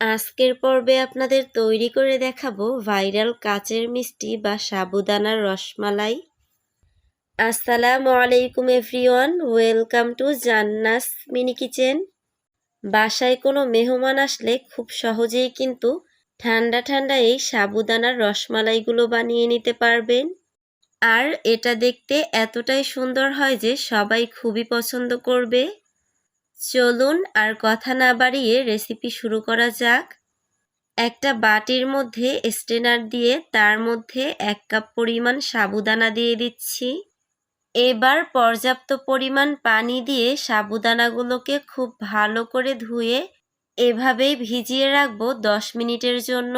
আজকের পর্বে আপনাদের তৈরি করে দেখাবো ভাইরাল কাচের মিষ্টি বা সাবুদানার রসমালাই। আসসালামু আলাইকুম everyone, welcome to Janna's mini kitchen. বাসায় কোনো মেহমান আসলে খুব সহজেই কিন্তু ঠান্ডা ঠান্ডা এই সাবুদানার রসমালাইগুলো বানিয়ে নিতে পারবেন। আর এটা দেখতে এতটাই সুন্দর হয় যে সবাই খুবই পছন্দ করবে। চলুন আর কথা না বাড়িয়ে রেসিপি শুরু করা যাক। একটা বাটির মধ্যে স্টেনার দিয়ে তার মধ্যে এক কাপ পরিমাণ সাবুদানা দিয়ে দিচ্ছি। এবার পর্যাপ্ত পরিমাণ পানি দিয়ে সাবুদানাগুলোকে খুব ভালো করে ধুয়ে এভাবেই ভিজিয়ে রাখব দশ মিনিটের জন্য।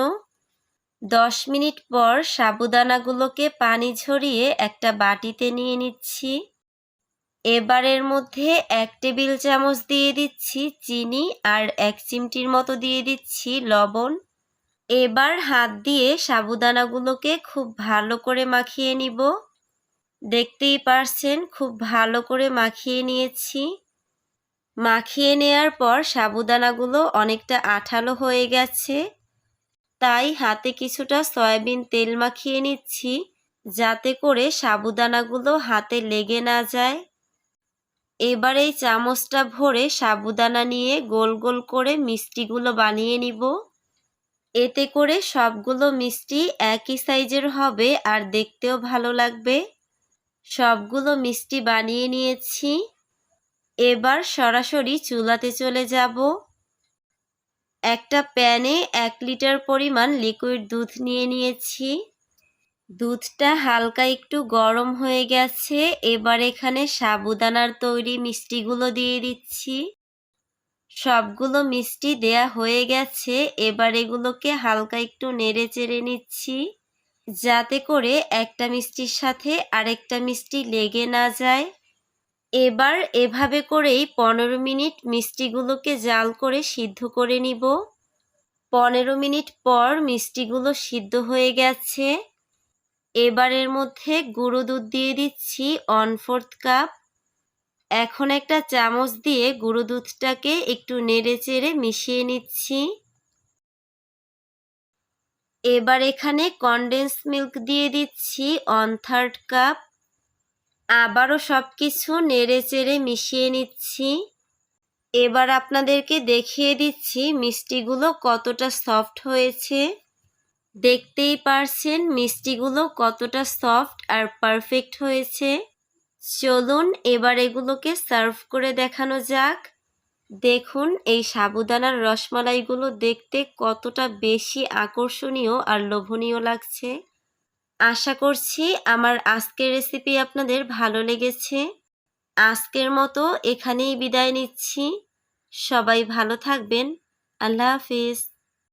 দশ মিনিট পর সাবুদানাগুলোকে পানি ঝরিয়ে একটা বাটিতে নিয়ে নিচ্ছি। এবারের মধ্যে এক টেবিল চামচ দিয়ে দিচ্ছি চিনি আর এক চিমটির মতো দিয়ে দিচ্ছি লবণ। এবার হাত দিয়ে সাবুদানাগুলোকে খুব ভালো করে মাখিয়ে নিব। দেখতেই পারছেন, খুব ভালো করে মাখিয়ে নিয়েছি। মাখিয়ে নেয়ার পর সাবুদানাগুলো অনেকটা আঠালো হয়ে গেছে। তাই হাতে কিছুটা সয়াবিন তেল মাখিয়ে নিচ্ছি, যাতে করে সাবুদানাগুলো হাতে লেগে না যায়। এবার এই চামচটা ভরে সাবুদানা নিয়ে গোল গোল করে মিষ্টিগুলো বানিয়ে নিব। এতে করে সবগুলো মিষ্টি একই সাইজের হবে আর দেখতেও ভালো লাগবে। সবগুলো মিষ্টি বানিয়ে নিয়েছি। এবার সরাসরি চুলাতে চলে যাব। একটা প্যানে এক লিটার পরিমাণ লিকুইড দুধ নিয়ে নিয়েছি। দুধটা হালকা একটু গরম হয়ে গেছে, এবার এখানে সাবুদানার তৈরি মিষ্টিগুলো দিয়ে দিচ্ছি। সবগুলো মিষ্টি দেয়া হয়ে গেছে, এবার এগুলোকে হালকা একটু নেড়ে চেড়ে নিচ্ছি, যাতে করে একটা মিষ্টির সাথে আরেকটা মিষ্টি লেগে না যায়। এবার এভাবে করেই পনেরো মিনিট মিষ্টিগুলোকে জাল করে সিদ্ধ করে নিব। পনেরো মিনিট পর মিষ্টিগুলো সিদ্ধ হয়ে গেছে। এবারের মধ্যে গুঁড়ো দুধ দিয়ে দিচ্ছি ওয়ান ফোর্থ কাপ এখন একটা চামচ দিয়ে গুঁড়ো দুধটাকে একটু নেড়ে চেড়ে মিশিয়ে নিচ্ছি। এবার এখানে কনডেন্স মিল্ক দিয়ে দিচ্ছি ওয়ান থার্ড কাপ আবারও সব কিছু নেড়ে চেড়ে মিশিয়ে নিচ্ছি। এবার আপনাদেরকে দেখিয়ে দিচ্ছি মিষ্টিগুলো কতটা সফট হয়েছে। দেখতেই পারছেন মিষ্টিগুলো কতটা সফট আর পারফেক্ট হয়েছে। চলুন এবার এগুলোকে সার্ভ করে দেখানো যাক। দেখুন, এই সাবুদানার রসমালাইগুলো দেখতে কতটা বেশি আকর্ষণীয় আর লোভনীয় লাগছে। আশা করছি আমার আজকের রেসিপি আপনাদের ভালো লেগেছে। আজকের মতো এখানেই বিদায় নিচ্ছি। সবাই ভালো থাকবেন। আল্লাহ হাফিজ।